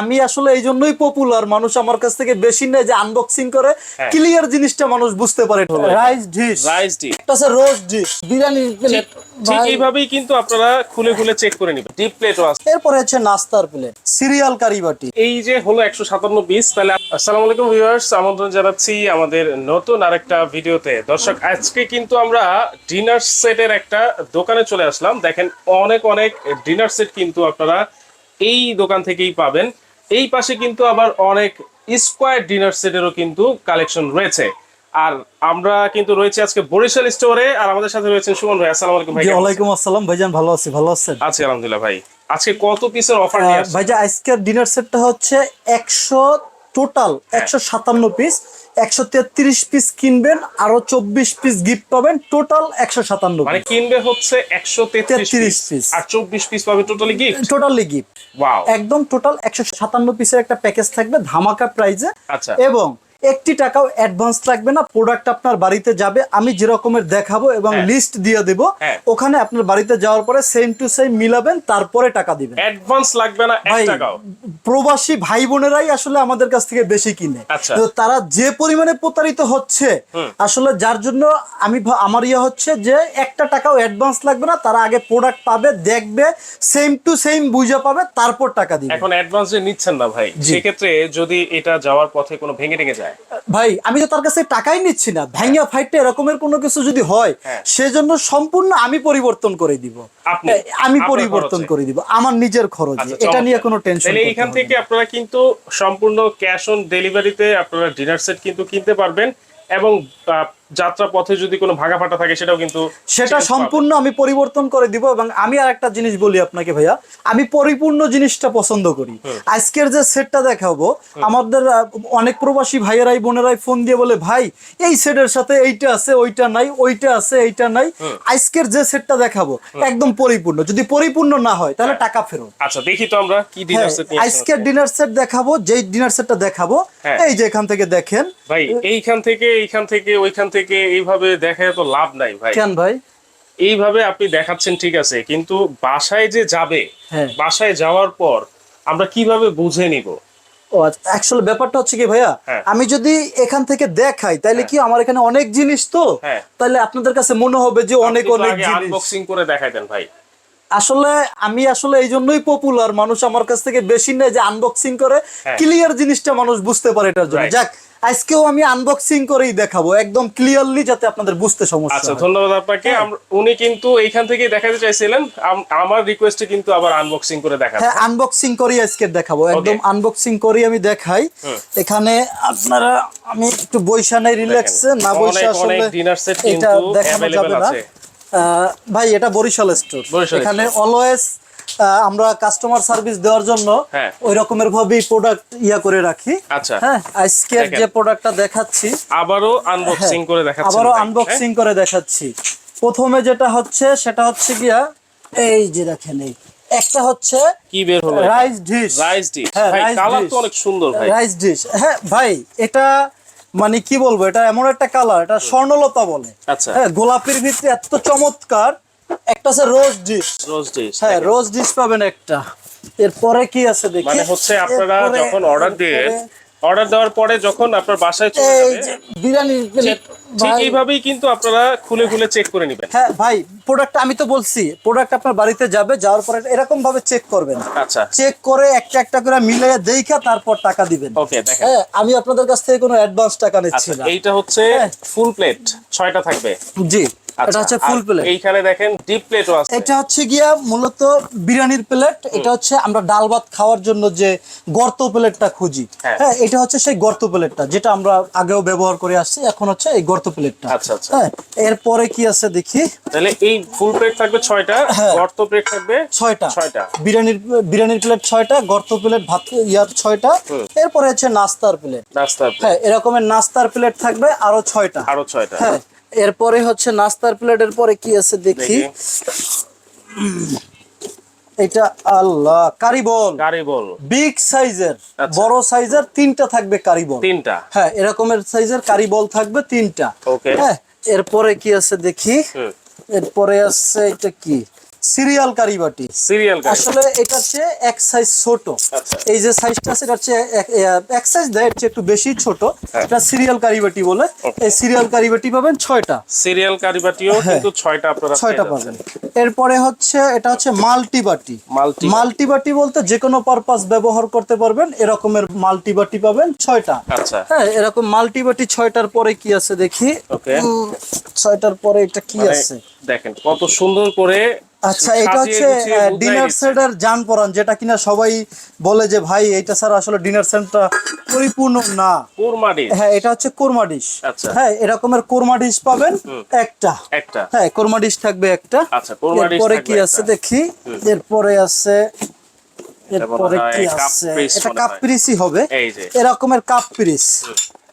আমি আসলে এই জন্যই পপুলার মানুষ আমার কাছ থেকে বেশি নেয় যে আনবক্সিং করে। ক্লিয়ার জিনিসটা মানুষ বুঝতে পারে। Rice dish rice dish rose dish biryani ঠিক এইভাবেই কিন্তু আপনারা খুলে খুলে চেক করে নেবেন। ডিপ প্লেটও আছে এরপরে হচ্ছে নাস্তার প্লেট সিরিয়াল কারি বাটি। এই যে হলো একশো সাতান্ন পিস তাহলে আসসালামু আলাইকুম ভিউয়ার্স আমন্ত্রণ জানাচ্ছি আমাদের নতুন আরেকটা ভিডিওতে। দর্শক আজকে কিন্তু আমরা ডিনার সেটের একটা দোকানে চলে আসলাম। দেখেন অনেক অনেক ডিনার সেট কিন্তু আপনারা এই দোকান থেকেই পাবেন। এই পাশে কিন্তু আবার অনেক স্কোয়ার ডিনার সেটেরও কিন্তু কালেকশন রয়েছে। আর আমরা কিন্তু রয়েছে আজকে বরিশাল স্টোরে আর আমাদের সাথে রয়েছেন সুমন ভাই। আসসালামু আলাইকুম ভাই ওয়ালাইকুম আসসালাম ভাইজান ভালো আছি ভালো আছেন? আছি আলহামদুলিল্লাহ ভাই। আজকে কত পিসের অফার নিয়ে আসছেন? ভাইজান আজকের ডিনার সেটটা হচ্ছে একশো টোটাল হ্যাঁ। একশো সাতান্ন পিস একশো তেত্রিশ পিস কিনবেন আরও চব্বিশ পিস গিফট পাবেন টোটাল একশো সাতান্ন মানে কিনবে হচ্ছে একশো তেত্রিশ 33 পিস আর চব্বিশ পিস পাবে টোটালি গিফট টোটালি গিফট একদম টোটাল একশো সাতান্ন পিসের একটা প্যাকেজ থাকবে ধামাকা প্রাইজে আচ্ছা। এবং একটি টাকাও অ্যাডভান্স লাগবে না প্রোডাক্ট আপনার বাড়িতে যাবে আমি যে রকমের দেখাবো এবং হ্যাঁ। লিস্ট দিয়ে দেব হ্যাঁ। ওখানে আপনার বাড়িতে যাওয়ার পরে সেম টু সেম মিলাবেন তারপরে টাকা দিবেন অ্যাডভান্স লাগবে না এক টাকাও প্রবাসী ভাই বোনেরাই আসলে আমাদের কাছ থেকে বেশি কিনে আচ্ছা। তো তারা যে পরিমাণে প্রতারিত হচ্ছে আসলে যার জন্য আমি আমার ইয়ে হচ্ছে যে একটা টাকাও অ্যাডভান্স লাগবে না তারা আগে প্রোডাক্ট পাবে দেখবে সেম টু সেম বুঝে পাবে তারপর টাকা দিবে এখন অ্যাডভান্স যে নিচ্ছেন না ভাই। সেক্ষেত্রে যদি এটা যাওয়ার পথে কোনো ভেঙে টেঙে যায় ভাই আমি তো তার কাছে টাকাই নিচ্ছি না। ভাইয়া ফাইটটা এরকমের কোনো কিছু যদি হয় হ্যাঁ। সেজন্য সম্পূর্ণ আমি পরিবর্তন করে দিব। আমি পরিবর্তন করে দিব। আমার নিজের খরচে। আচ্ছা, এটা নিয়ে কোনো টেনশন নেই এখান থেকে আপনারা কিন্তু সম্পূর্ণ ক্যাশ অন ডেলিভারিতে আপনারা ডিনার সেট কিন্তু কিনতে পারবেন এবং যাত্রা পথে যদি কোনো ভাঙা ফাটা থাকে সেটাও কিন্তু সেটা সম্পূর্ণ আমি পরিবর্তন করে দিব এবং আমি আর একটা জিনিস বলি আপনাকে ভাইয়া। আমি পরিপূর্ণ জিনিসটা পছন্দ করি। আজকের যে সেটটা দেখাবো আমাদের অনেক প্রবাসী ভাইয়েরাই বোনেরাই ফোন দিয়ে বলে ভাই এই সেটের সাথে এইটা আছে ওইটা নাই ওইটা আছে এইটা নাই। আজকের যে সেটটা দেখাবো একদম পরিপূর্ণ। যদি পরিপূর্ণ না হয় তাহলে টাকা ফেরত। আচ্ছা দেখি তো আমরা কি ডিনার সেট হ্যাঁ, আজকের ডিনার সেট দেখাবো যেই ডিনার সেটটা দেখাবো হ্যাঁ। এই যে এখান থেকে দেখেন। ভাই এইখান থেকে এইখান থেকে ওইখান থেকে এইভাবে দেখায় তো লাভ নাই ভাই। কেন ভাই? এইভাবে আপনি দেখাচ্ছেন ঠিক আছে কিন্তু বাসায় যে যাবে হ্যাঁ। বাসায় যাওয়ার পর আমরা কীভাবে বুঝে নিব? আচ্ছা অ্যাকচুয়ালি ব্যাপারটা হচ্ছে কি ভাইয়া। আমি যদি এখান থেকে দেখাই তাহলে কি আমার এখানে অনেক জিনিস তো। তাহলে আপনাদের কাছে মনে হবে যে অনেক অনেক জিনিস। আনবক্সিং করে দেখাই দেন ভাই। আসলে আমি আসলে এই জন্যই পপুলার মানুষ আমার কাছ থেকে বেশি নেয় যে আনবক্সিং করে। ক্লিয়ার জিনিসটা মানুষ বুঝতে পারে এটার জন্য। যাক আজকেও আমি আনবক্সিং করেই দেখাবো একদম ক্লিয়ারলি যাতে আপনাদের বুঝতে সমস্যা আচ্ছা ধন্যবাদ আপনাকে। হ্যাঁ। উনি কিন্তু এইখান থেকে দেখাতে চাইছিলেন। আম- আমার রিকোয়েস্টে কিন্তু আবার আনবক্সিং করে দেখাচ্ছে। হ্যাঁ আনবক্সিং করি আজকে দেখাবো। একদম আনবক্সিং করি আমি দেখাই। এখানে আপনারা আমি একটু বৈশা নেই রিল্যাক্সে না বৈশা অনেক আসলে ডিনার সেট কিন্তু না। আছে। ভাই এটা বরিশাল স্টোর। এখানে অলওয়েজ আমরা কাস্টমার সার্ভিস দেওয়ার জন্য হ্যাঁ। ওই রকমের ভাবেই প্রোডাক্ট ইয়া করে রাখি। আচ্ছা। হ্যাঁ আজকের যে প্রোডাক্টটা দেখাচ্ছি। আবারও আনবক্সিং করে দেখাচ্ছেন হ্যাঁ, আবারও আনবক্সিং করে দেখাচ্ছি। প্রথমে যেটা হচ্ছে সেটা হচ্ছে গিয়া এই যে দেখেন এই একটা হচ্ছে হ্যাঁ? কি বের হলো? রাইস ডিশ রাইস ডিশ হ্যাঁ, কালার তো অনেক সুন্দর ভাই। রাইস ডিশ হ্যাঁ ভাই এটা মানে কি বলব এটা এমন একটা কালার এটা স্বর্ণলতা বলে। আচ্ছা। হ্যাঁ গোলাপির ভিতরে এত চমৎকার একটা আছে রোজ ডিশ রোজ ডিশ হ্যাঁ রোজ ডিশ পাবেন একটা। এরপরে কি আছে দেখি? মানে হচ্ছে আপনারা যখন অর্ডার দিয়ে অর্ডার দেওয়ার পরে যখন আপনার বাসায় চলে যাবে বিরিয়ানির ঠিক ভাই, এইভাবেই কিন্তু আপনারা খুলে খুলে চেক করে নেবেন। হ্যাঁ ভাই প্রোডাক্ট আমি তো বলছি প্রোডাক্ট আপনার বাড়িতে যাবে যাওয়ার পরে এরকম ভাবে চেক করবেন। আচ্ছা। চেক করে একটা একটা করে মিলিয়ে দেখা তারপর টাকা দিবেন। ওকে দেখেন। হ্যাঁ আমি আপনাদের কাছ থেকে কোনো অ্যাডভান্স টাকা নিচ্ছি আচ্ছা না। এইটা হচ্ছে। ফুল প্লেট ছয়টা থাকবে। জি। এটা হচ্ছে ফুল প্লেট এইখানে দেখেন ডিপ প্লেটও আছে। এটা হচ্ছে গিয়া মূলত বিরিয়ানির প্লেট এটা হচ্ছে আমরা ডাল ভাত খাওয়ার জন্য যে গর্ত প্লেটটা খুঁজি। হ্যাঁ। হ্যাঁ এটা হচ্ছে সেই গর্ত প্লেটটা যেটা আমরা আগেও ব্যবহার করে আসছি এখন হচ্ছে এই গর্ত প্লেটটা আচ্ছা, আচ্ছা। হ্যাঁ এরপরে কি আছে দেখি? তাহলে এই ফুল প্লেট থাকবে ছয়টা হ্যাঁ। গর্ত প্লেট থাকবে ছয়টা। ছয়টা। বিরিয়ানির বিরিয়ানির প্লেট ছয়টা গর্ত প্লেট ভাত ইয়ার ছয়টা। এরপরে হচ্ছে নাস্তার প্লেট নাস্তার হ্যাঁ এরকমের নাস্তার প্লেট থাকবে আরও ছয়টা। আরও ছয়টা। হ্যাঁ এরপরে হচ্ছে নাস্তার প্লেটের পরে কি আছে দেখি। এটা আল্লাহ কারিবল কারিবল বল। বিগ সাইজের আচ্ছা। বড় সাইজের তিনটা থাকবে কারিবল তিনটা। হ্যাঁ এরকমের সাইজের কারিবল থাকবে তিনটা। ওকে হ্যাঁ এরপরে কি আছে দেখি। এরপরে আছে এটা কি? সিরিয়াল কারিবাটি। সিরিয়াল আসলে এটা হচ্ছে এক সাইজ ছোট। আচ্ছা। এই যে সাইজটা আছে এটা হচ্ছে এক- সাইজ দেয় চেয়ে একটু বেশি ছোট। হ্যাঁ। এটা সিরিয়াল কারিবাটি বলে। এই সিরিয়াল কারিবাটি পাবেন ছয়টা। সিরিয়াল কারিবাটিও কিন্তু ছয়টা আপনারা হ্যাঁ। ছয়টা পাবেন। এরপরে হচ্ছে এটা হচ্ছে মাল্টিবাটি। Multi- মাল্টিবাটি বলতে যে কোনো পারপাস ব্যবহার করতে পারবেন এরকমের মাল্টিবাটি পাবেন ছয়টা। আচ্ছা। হ্যাঁ এরকম মাল্টিবাটি ছয়টার পরে কি আছে দেখি? ছয়টার পরে এটা কি মানে আছে? দেখেন কত সুন্দর করে আচ্ছা এটা হচ্ছে ডিনার। সেটের যান পরান যেটা কিনা সবাই বলে যে ভাই এটা স্যার আসলে ডিনার সেটটা পরিপূর্ণ না। কোরমা ডিশ হ্যাঁ এটা হচ্ছে কোরমা ডিশ আচ্ছা। হ্যাঁ এরকমের কোরমা ডিশ পাবেন একটা। একটা। হ্যাঁ কোরমা ডিশ থাকবে একটা। আচ্ছা, কোরমা ডিশ এরপরে কি আছে দেখি? এরপরে আছে এরপরে কি আছে? এটা কাপ। পিরিসই হবে। এই যে। এরকমের কাপ পিরিস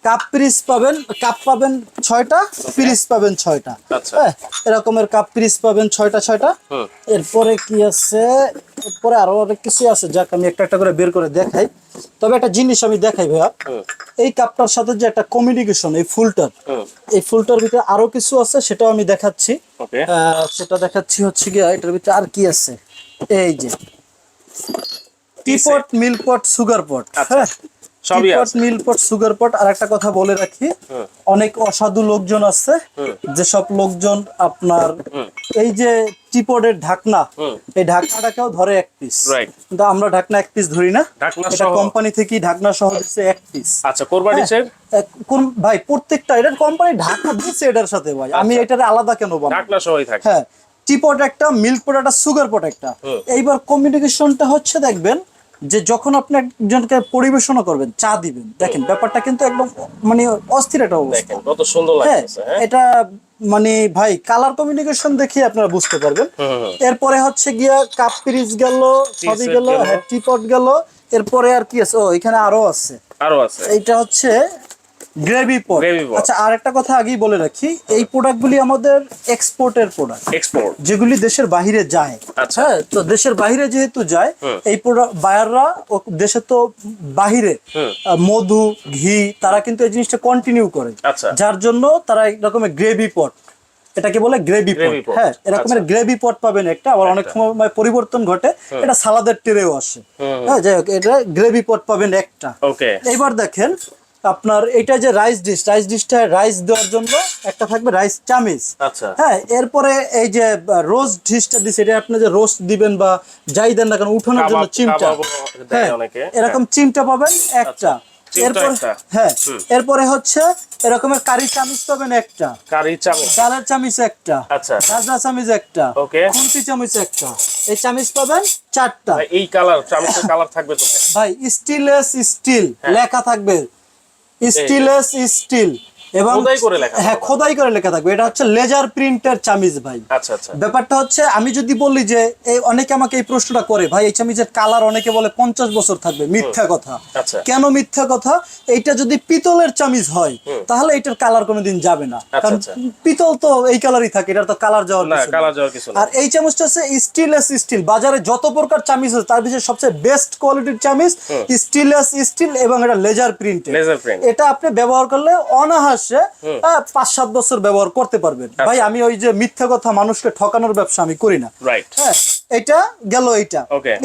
কাপ পিরিস পাবেন কাপ পাবেন ছয়টা পিরিস পাবেন ছয়টা। আচ্ছা। হ্যাঁ এরকমের কাপ পিরিস পাবেন ছয়টা ছয়টা। এরপরে কি আছে? এরপরে আরও অনেক কিছু আছে যাক আমি একটা একটা করে বের করে দেখাই। তবে একটা জিনিস আমি দেখাই ভাইয়া। এই কাপটার সাথে যে একটা কমিউনিকেশন এই ফুলটার। এই ফুলটার ভিতরে আরও কিছু আছে সেটাও আমি দেখাচ্ছি। সেটা দেখাচ্ছি হচ্ছে গিয়ে এটার ভিতরে আর কি আছে? এই যে। Teapot milk pot sugar pot. আচ্ছা, হ্যাঁ। সবই টিপট আছে। মিল্ক সুগার পট আর একটা কথা বলে রাখি। অনেক অসাধু লোকজন আছে। যেসব লোকজন আপনার এই যে টিপটের ঢাকনা এই ঢাকনাটাকেও ধরে এক পিস. কিন্তু আমরা ঢাকনা এক পিস ধরি না। এটা কোম্পানি থেকেই ঢাকনা সহ দিচ্ছে এক পিস আচ্ছা কোরমা কোন ভাই প্রত্যেকটা এটার কোম্পানি ঢাকনা দিচ্ছে এটার সাথে ভাই। আমি আচ্ছা। এটার আলাদা কেন বানাবো? ঢাকনা সহই থাকে। হ্যাঁ টি পট একটা মিল্ক পট একটা সুগার পট একটা। এইবার কমিউনিকেশনটা হচ্ছে দেখবেন যে যখন আপনি একজনকে পরিবেশনা করবেন চা দিবেন দেখেন ব্যাপারটা কিন্তু একদম মানে অস্থির একটা অবস্থা। কত সুন্দর হ্যাঁ হ্যাঁ? এটা মানে ভাই কালার কমিউনিকেশন দেখে আপনারা বুঝতে পারবেন। এরপরে হচ্ছে গিয়া কাপ পিরিজ গেল সবই গেল গেল। হ্যাঁ টিপট গেল এরপরে আর কি আছে? ও এখানে আরও আছে। আরও আছে। এইটা হচ্ছে গ্রেভি পট আচ্ছা আর একটা কথা আগেই বলে রাখি এই প্রোডাক্টগুলি আমাদের এক্সপোর্টের প্রোডাক্ট এক্সপোর্ট যেগুলি দেশের বাইরে যায়। আচ্ছা। হ্যাঁ তো দেশের বাইরে যেহেতু যায়। এই বায়াররা দেশে তো বাহিরে মধু ঘি তারা কিন্তু এই জিনিসটা কন্টিনিউ করে। আচ্ছা। যার জন্য তারা এক রকমের গ্রেভি পট এটাকে বলে গ্রেভি পট হ্যাঁ এরকমের। গ্রেভি পট পাবেন একটা আবার অনেক সময় পরিবর্তন ঘটে এটা সালাদের টেরেও আসে। হ্যাঁ যাই হোক এটা গ্রেভি পট পাবেন একটা। ওকে এইবার দেখেন আপনার এটা যে রাইস ডিশ রাইস ডিশটা রাইস দেওয়ার জন্য একটা থাকবে রাইস চামিচ। আচ্ছা। হ্যাঁ এরপরে এই যে রোস্ট ডিশটা দিছে এটা আপনি যে রোস্ট দিবেন বা যাই দেন না কেন উঠানোর জন্য চিমটা। হ্যাঁ। এরকম চিমটা পাবেন একটা। এরপর হ্যাঁ এরপরে হচ্ছে এরকমের কারি চামিচ পাবেন একটা। কারি চামচ। ডালের চামিচ একটা। আচ্ছা। রাজা চামিচ একটা. খুন্তি চামিচ একটা। এই চামিচ পাবেন চারটা। এই কালার চামচের কালার থাকবে তো ভাই। ভাই স্টিলেস স্টিল হ্যাঁ। লেখা থাকবে। স্টিলেস স্টিল এবং খোদাই করে লেখা হ্যাঁ খোদাই করে লেখা থাকবে। এটা হচ্ছে লেজার প্রিন্টের চামিজ ভাই। আচ্ছা আচ্ছা। ব্যাপারটা হচ্ছে আমি যদি বলি যে এই অনেকে আমাকে এই প্রশ্নটা করে ভাই এই চামিজের কালার অনেকে বলে পঞ্চাশ বছর থাকবে মিথ্যা কথা। আচ্ছা। কেন মিথ্যা কথা? এইটা যদি পিতলের চামিজ হয় তাহলে এটার কালার কোনোদিন যাবে না। কারণ। পিতল তো এই কালারই থাকে এটার তো কালার যাওয়ার না কিছু কালার যাওয়ার কিছু আর এই চামচটা হচ্ছে স্টিলেস স্টিল বাজারে যত প্রকার চামিজ আছে তার ভিতরে সবচেয়ে বেস্ট কোয়ালিটির চামিচ স্টিলেস স্টিল এবং এটা লেজার প্রিন্ট Laser print। এটা আপনি ব্যবহার করলে অনাহাসে আহ, পাঁচ সাত বছর ব্যবহার করতে পারবেন। আচ্ছা। ভাই আমি ওই যে মিথ্যা কথা মানুষকে ঠকানোর ব্যবসা আমি করি না। রাইট হ্যাঁ এটা গেল এইটা।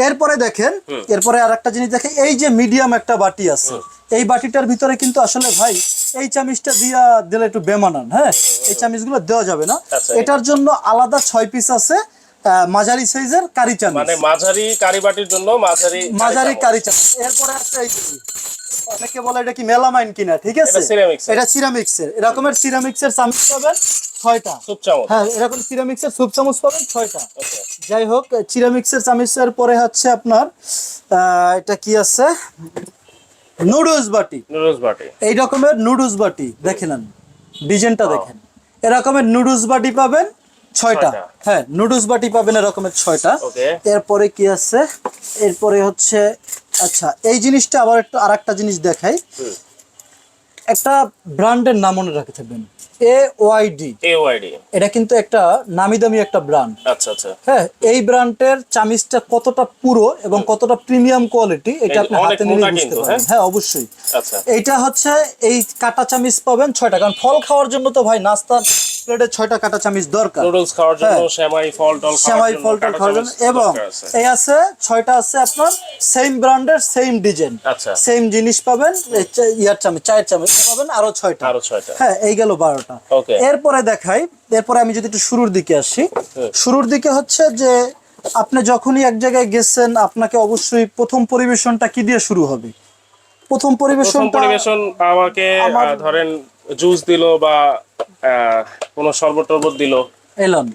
এরপরে দেখেন এরপরে আর একটা জিনিস দেখেন এই যে মিডিয়াম একটা বাটি আছে এই বাটিটার ভিতরে কিন্তু আসলে ভাই এই চামিচটা দিয়া দিলে একটু বেমানান হ্যাঁ? এই চামিচগুলো দেওয়া যাবে না। আচ্ছা। এটার জন্য আলাদা ছয় পিস আছে মাঝারি সাইজের কারি চামিচ। মানে মাঝারি কারি বাটির জন্য মাঝারি মাঝারি। কারি চামিচ। এরপরে আছে এই অনেকে বলে এটা কি মেলামাইন কিনা ঠিক আছে? এটা ceramics এটা সিরামিক্স এর। এরকমের সিরামিক্স এর চামিচ পাবেন ছয়টা। হ্যাঁ এরকম সিরামিক্স এর সুপ চামচ পাবেন ছয়টা. যাই হোক চিরামিক্সের চামিচের পরে হচ্ছে আপনার আহ, এটা কি আছে? নুডলস বাটি। নুডলস বাটি। এই রকমের নুডলস বাটি দেখে নেন। ডিজাইনটা দেখেন। এরকমের নুডলস বাটি পাবেন ছয়টা। হ্যাঁ নুডলস বাটি পাবেন এরকমের ছয়টা। এরপরে কি আছে? এরপরে হচ্ছে আচ্ছা এই জিনিসটা আবার একটু আরেকটা জিনিস দেখাই। একটা ব্র্যান্ডের নাম মনে রাখতে থাকবেন। এ ওয়াইডি এওআইডি এটা কিন্তু একটা নামি দামি একটা ব্র্যান্ড। আচ্ছা আচ্ছা। হ্যাঁ এই ব্র্যান্ডের চামিচটা কতটা পুরো এবং কতটা প্রিমিয়াম কোয়ালিটি এটা আপনি হাতে নিলে বুঝতে পারবেন। হ্যাঁ অবশ্যই। আচ্ছা। এইটা হচ্ছে এই কাটা চামিচ পাবেন ছয়টা। কারণ ফল খাওয়ার জন্য তো ভাই নাস্তার প্লেটে ছয়টা কাটা চামিচ দরকার। নুডলস খাওয়ার জন্য হ্যাঁ। সেমাই ফল টল সেমাই ফল টল খাওয়ার জন্য এবং এই আছে ছয়টা আছে আপনার সেম ব্র্যান্ডের সেম ডিজাইন আচ্ছা। সেম জিনিস পাবেন ইয়ার চামচ চায়ের চামচ পাবেন আরও ছয়টা। আরও ছয়টা। হ্যাঁ এই গেল বারোটা। এরপরে দেখাই এরপরে আমি যদি একটু শুরুর দিকে আসি। শুরুর দিকে হচ্ছে যে আপনি যখনই এক জায়গায় গেছেন আপনাকে অবশ্যই প্রথম পরিবেশনটা কি দিয়ে শুরু হবে? প্রথম পরিবেশন পরিবেশন আমাকে ধরেন জুস দিল বা কোনো শরবত টরবত দিল। এলন।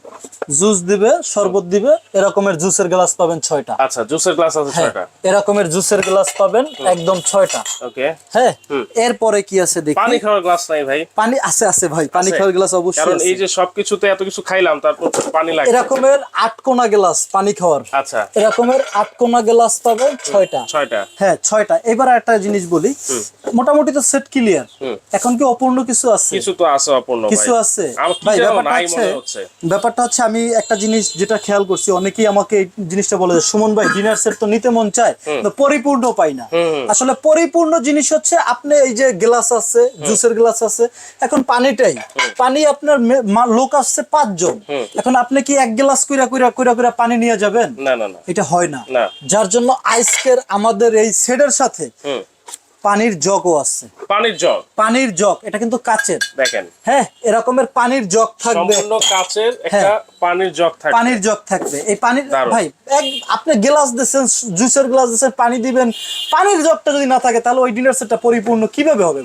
জুস দিবে শরবত দিবে এরকমের জুসের গ্লাস পাবেন ছয়টা। আচ্ছা জুসের গ্লাস আছে হ্যাঁ ছয়টা? এরকমের জুসের গ্লাস পাবেন একদম ছয়টা। ওকে। হ্যাঁ এরপরে কি আছে দেখি। পানি খাওয়ার গ্লাস নাই ভাই। পানি আছে আছে ভাই পানি খাওয়ার গ্লাস অবশ্যই কারণ এই যে সবকিছুতে এত কিছু খাইলাম তারপর পানি লাগে এরকমের আটকোনা গ্লাস পানি খাওয়ার। আচ্ছা। এরকমের আটকোনা গ্লাস পাবেন ছয়টা। ছয়টা। হ্যাঁ ছয়টা। এবার একটা জিনিস বলি। মোটামুটি তো সেট ক্লিয়ার। এখন কি অপূর্ণ কিছু আছে? কিছু তো আছে অপূর্ণ কিছু আছে। ভাই ব্যাপারটা হচ্ছে? ব্যাপারটা হচ্ছে আমি একটা জিনিস যেটা খেয়াল করছি অনেকেই আমাকে এই জিনিসটা বলে সুমন ভাই ডিনার সেট তো নিতে মন চায় পরিপূর্ণ পাই না। আসলে পরিপূর্ণ জিনিস হচ্ছে আপনি এই যে গ্লাস আছে জুসের গ্লাস আছে এখন পানিটাই। পানি আপনার লোক আসছে পাঁচজন। এখন আপনি কি এক গ্লাস কইরা কইরা কইরা কইরা পানি নিয়ে যাবেন? না না এটা হয় না। যার জন্য আইসকের আমাদের এই সেটের সাথে পানির জগও আছে। পানির জগ? পানির জগ এটা কিন্তু কাচের। দেখেন। হ্যাঁ এরকমের পানির জগ থাকবে। সম্পূর্ণ কাচের একটা পানির জগ থাকে পানির জগ থাকবে। এই পানির ভাই এক আপনি গ্লাস দিচ্ছেন জুসের গ্লাস দিচ্ছেন পানি দিবেন। পানির জগটা যদি না থাকে তাহলে ওই ডিনার সেটটা পরিপূর্ণ কীভাবে হবে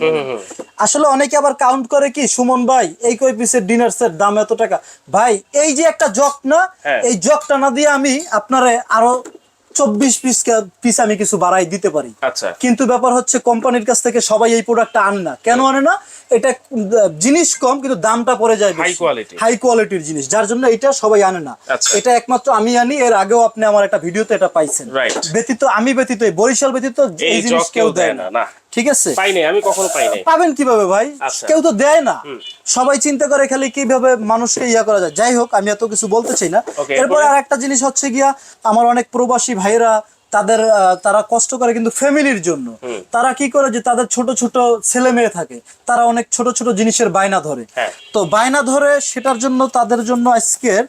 আসলে অনেকে আবার কাউন্ট করে কি সুমন ভাই এই কয় পিসের ডিনার সেট দাম এত টাকা? ভাই এই যে একটা জগ না হ্যাঁ। এই জগটা না দিয়ে আমি আপনারে আরও চব্বিশ পিস পিস আমি কিছু বাড়াই দিতে পারি। আচ্ছা। কিন্তু ব্যাপার হচ্ছে কোম্পানির কাছ থেকে সবাই এই প্রোডাক্টটা আন না। কেন আনে না? এটা জিনিস কম কিন্তু দামটা পড়ে যায় High quality। হাই কোয়ালিটির জিনিস যার জন্য এটা সবাই আনে না। আচ্ছা। এটা একমাত্র আমি আনি এর আগেও আপনি আমার একটা ভিডিওতে এটা পাইছেন. ব্যতীত আমি ব্যতীত বরিশাল ব্যতীত এই জিনিস কেউ দেয় না। না ঠিক আছে? পাইনি আমি কখনো পাইনি পাবেন কীভাবে ভাই? আচ্ছা। কেউ তো দেয় না। সবাই চিন্তা করে খালি কীভাবে মানুষকে ইয়া করা যায়। যাই হোক আমি এত কিছু বলতে চাই না। এরপর এরপরে? আর একটা জিনিস হচ্ছে গিয়া আমার অনেক প্রবাসী ভাইরা তাদের তারা কষ্ট করে কিন্তু ফ্যামিলির জন্য। তারা কি করে যে তাদের ছোট ছোট ছেলে মেয়ে থাকে তারা অনেক ছোট ছোট জিনিসের বায়না ধরে। হ্যাঁ। তো বায়না ধরে সেটার জন্য তাদের জন্য আজকের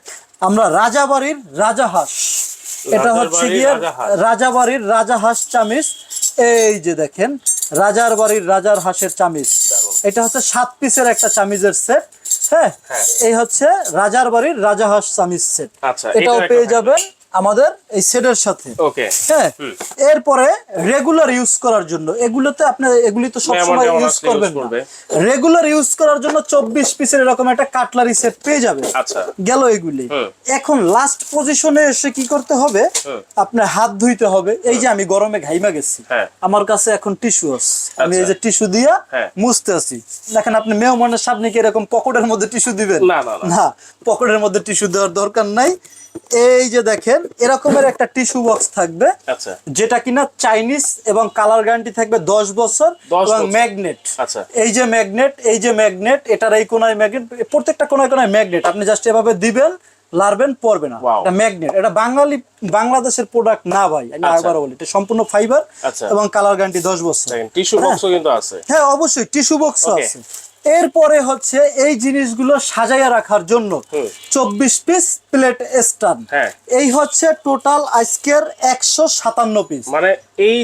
আমরা রাজাবাড়ির রাজাহাঁস এটা রাজার হচ্ছে গিয়ে। রাজাবাড়ির রাজাহাঁস চামিচ। এই যে দেখেন রাজার বাড়ির রাজার হাঁসের চামিচ। এটা হচ্ছে সাত পিসের একটা চামিজের সেট হ্যাঁ? হ্যাঁ। এই হচ্ছে রাজার বাড়ির রাজাহাঁস চামিচ সেট আচ্ছা, এটাও পেয়ে যাবেন আমাদের এই সেটের সাথে। ওকে হ্যাঁ এরপরে রেগুলার ইউজ করার জন্য এগুলোতে আপনি এগুলি তো সব সময় ইউজ করবেন রেগুলার ইউজ করার জন্য চব্বিশ পিসের এরকম একটা কাটলারি সেট পেয়ে যাবে। আচ্ছা। গেল এগুলি। এখন লাস্ট পজিশনে এসে কি করতে হবে? আপনার হাত ধুইতে হবে। এই যে আমি গরমে ঘাইমা গেছি। হ্যাঁ। আমার কাছে এখন টিস্যু আছে। আমি এই আচ্ছা। যে টিস্যু দিয়া হ্যাঁ। মুছতে আছি। দেখেন আপনি মেহমানের সামনে কি এরকম পকেটের মধ্যে টিস্যু দিবেন? না, না, না। না পকেটের মধ্যে টিস্যু দেওয়ার দরকার নাই। এই যে দেখেন এরকমের একটা টিস্যু বক্স থাকবে আচ্ছা। যেটা কিনা চাইনিজ এবং কালার গ্যারান্টি থাকবে দশ বছর এবং ম্যাগনেট। আচ্ছা। এই যে ম্যাগনেট এই যে ম্যাগনেট এটার এই কোনায় ম্যাগনেট প্রত্যেকটা কোনায় কোনায় ম্যাগনেট। আপনি জাস্ট এভাবে দিবেন লারবেন পড়বে না। এটা ম্যাগনেট। এটা বাঙালি বাংলাদেশের প্রোডাক্ট না ভাই আমি আচ্ছা। আবার বলি এটা সম্পূর্ণ ফাইবার আচ্ছা। এবং কালার গ্যারান্টি দশ বছর। টিস্যু বক্সও কিন্তু আছে। হ্যাঁ অবশ্যই টিস্যু বক্স আছে। এরপরে হচ্ছে এই জিনিসগুলো সাজাইয়া রাখার জন্য। চব্বিশ পিস প্লেট হ্যাঁ। এই হচ্ছে টোটাল আজকের একশো সাতান্ন পিস মানে এই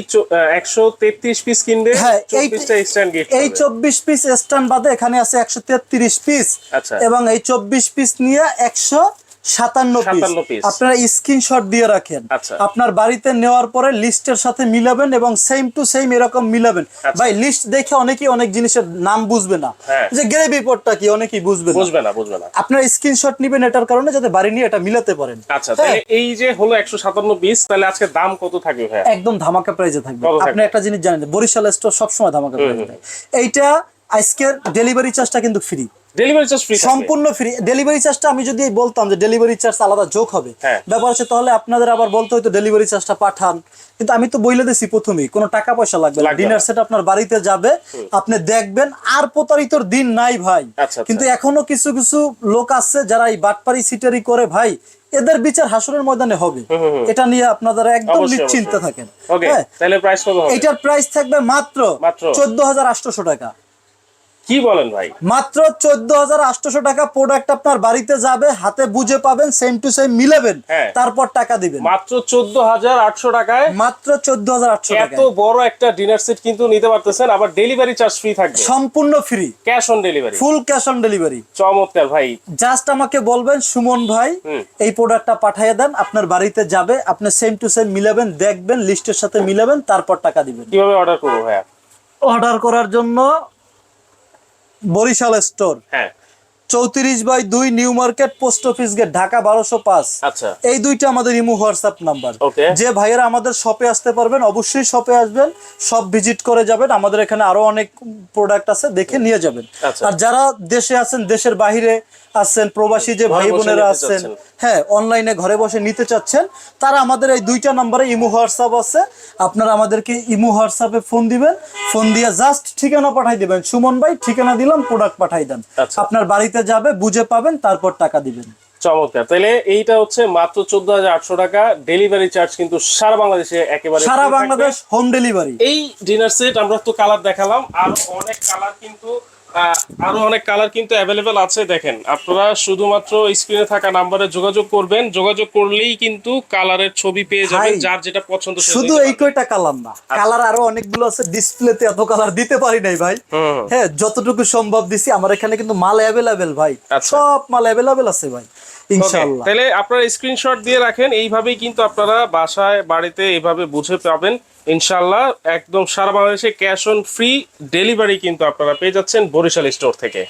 একশো তেত্রিশ পিস কিনবে হ্যাঁ এই স্ট্যান্ড এই চব্বিশ পিস স্টান বাদে এখানে আছে একশো তেত্রিশ পিস আচ্ছা। এবং এই চব্বিশ পিস নিয়ে একশো সাতান্ন পিস 57 piece। আপনারা স্ক্রিনশট দিয়ে রাখেন আচ্ছা। আপনার বাড়িতে নেওয়ার পরে লিস্টের সাথে মিলাবেন এবং সেম টু সেম এরকম মিলাবেন ভাই লিস্ট দেখে অনেকেই অনেক জিনিসের নাম বুঝবে না আচ্ছা। হ্যাঁ। যে গ্রেভি পটটা কি অনেকেই বুঝবে না বুঝবে না বুঝবে না আপনার স্ক্রিনশট নিবেন এটার কারণে যাতে বাড়ি নিয়ে এটা মিলাতে পারেন আচ্ছা হ্যাঁ। তাহলে এই যে হলো একশো সাতান্ন পিস তাহলে আজকে দাম কত থাকবে ভাই একদম ধামাকা প্রাইজে থাকবে থাকবে? আপনি একটা জিনিস জানেন বরিশাল স্টোর সবসময় ধামাকা প্রাইজে থাকে এইটা আজকের ডেলিভারি চার্জটা কিন্তু ফ্রি ডেলিভারি চার্জ ফ্রি সম্পূর্ণ ফ্রি ডেলিভারি চার্জটা আমি যদি বলতাম যে ডেলিভারি চার্জ আলাদা যোগ হবে হ্যাঁ। ব্যাপার হচ্ছে তাহলে আপনাদের আবার বলতে হয়তো ডেলিভারি চার্জটা পাঠান। কিন্তু আমি তো বইলে দিছি প্রথমেই কোনো টাকা পয়সা লাগবে না। ডিনার সেট আপনার বাড়িতে যাবে আপনি দেখবেন আর প্রতারিতর দিন নাই ভাই। আচ্ছা, আচ্ছা। কিন্তু এখনও কিছু কিছু লোক আছে যারা এই বাটপারি সিটারি করে ভাই এদের বিচার হাসুরের ময়দানে হবে। এটা নিয়ে আপনারা একদম নিশ্চিন্ত থাকেন। হ্যাঁ? এটার প্রাইস থাকবে মাত্র? চোদ্দ হাজার আটশোশো টাকা। কি বলেন ভাই? মাত্র চোদ্দ হাজার আটশোশো টাকা প্রোডাক্ট আপনার বাড়িতে যাবে হাতে বুঝে পাবেন সেম টু সেম মিলাবেন হ্যাঁ। তারপর টাকা দিবেন। মাত্র চোদ্দ হাজার আটশো টাকায় মাত্র চোদ্দ হাজার আটশো এত বড় একটা ডিনার সেট কিন্তু নিতে পারতেছেন আবার ডেলিভারি চার্জ ফ্রি থাকবে। সম্পূর্ণ free cash on delivery full cash on delivery চমৎকার ভাই। জাস্ট আমাকে বলবেন সুমন ভাই এই প্রোডাক্টটা পাঠিয়ে দেন আপনার বাড়িতে যাবে আপনি সেম টু সেম মিলাবেন দেখবেন লিস্টের সাথে মিলাবেন তারপর টাকা দিবেন। কীভাবে অর্ডার করব ভাইয়া? অর্ডার করার জন্য বরিশাল স্টোর। হ্যাঁ। চৌত্রিশ বাই দুই New Market post office gate Dhaka বারোশো পাঁচ। আচ্ছা। এই দুইটা আমাদের ইমো হোয়াটসঅ্যাপ নাম্বার। যে ভাইয়েরা আমাদের শপে আসতে পারবেন অবশ্যই শপে আসবেন সব ভিজিট করে যাবেন। আমাদের এখানে আরও অনেক প্রোডাক্ট আছে দেখে নিয়ে যাবেন। আচ্ছা। আর যারা দেশে আছেন দেশের বাইরে আছেন প্রবাসী যে ভাই বোনেরা আছেন হ্যাঁ অনলাইনে ঘরে বসে নিতে চাচ্ছেন তারা আমাদের এই দুইটা নাম্বারে ইমো হোয়াটসঅ্যাপ আছে। আপনারা আমাদেরকে ইমো হোয়াটসঅ্যাপে ফোন দিবেন। ফোন দিয়ে জাস্ট ঠিকানা পাঠাই দিবেন। সুমন ভাই ঠিকানা দিলাম প্রোডাক্ট পাঠাই দেন। আচ্ছা। আপনার বাড়িতে যাবে বুঝে পাবেন তারপর টাকা দিবেন। চমৎকার। তাহলে এইটা হচ্ছে মাত্র চোদ্দ হাজার আটশো টাকা। ডেলিভারি চার্জ কিন্তু সারা বাংলাদেশে একেবারে সারা বাংলাদেশ হোম ডেলিভারি এই ডিনার সেট আমরা তো কালার দেখালাম। আর অনেক কালার কিন্তু আরও অনেক কালার কিন্তু অ্যাভেলেবেল আছে দেখেন। আপনারা শুধুমাত্র স্ক্রিনে থাকা নাম্বারে যোগাযোগ করবেন। যোগাযোগ করলেই কিন্তু কালারের ছবি পেয়ে যাবেন যার যেটা পছন্দ শুধু এই। কয়টা কালার না। কালার আরও অনেকগুলো আছে ডিসপ্লেতে এত কালার দিতে পারি নাই ভাই। হ্যাঁ যতটুকু সম্ভব দিছি আমার এখানে কিন্তু মাল অ্যাভেলেবেল ভাই। আচ্ছা। সব মাল অ্যাভেলেবেল আছে ভাই। ইনশাআল্লাহ। তাহলে আপনারা স্ক্রিনশট দিয়ে রাখেন এইভাবেই কিন্তু আপনারা বাসায় বাড়িতে এইভাবে বুঝে পাবেন। ইনশাল্লাহ একদম সারা বাংলাদেশে ক্যাশ অন ফ্রি ডেলিভারি কিন্তু আপনারা পেয়ে যাচ্ছেন বরিশাল স্টোর থেকে।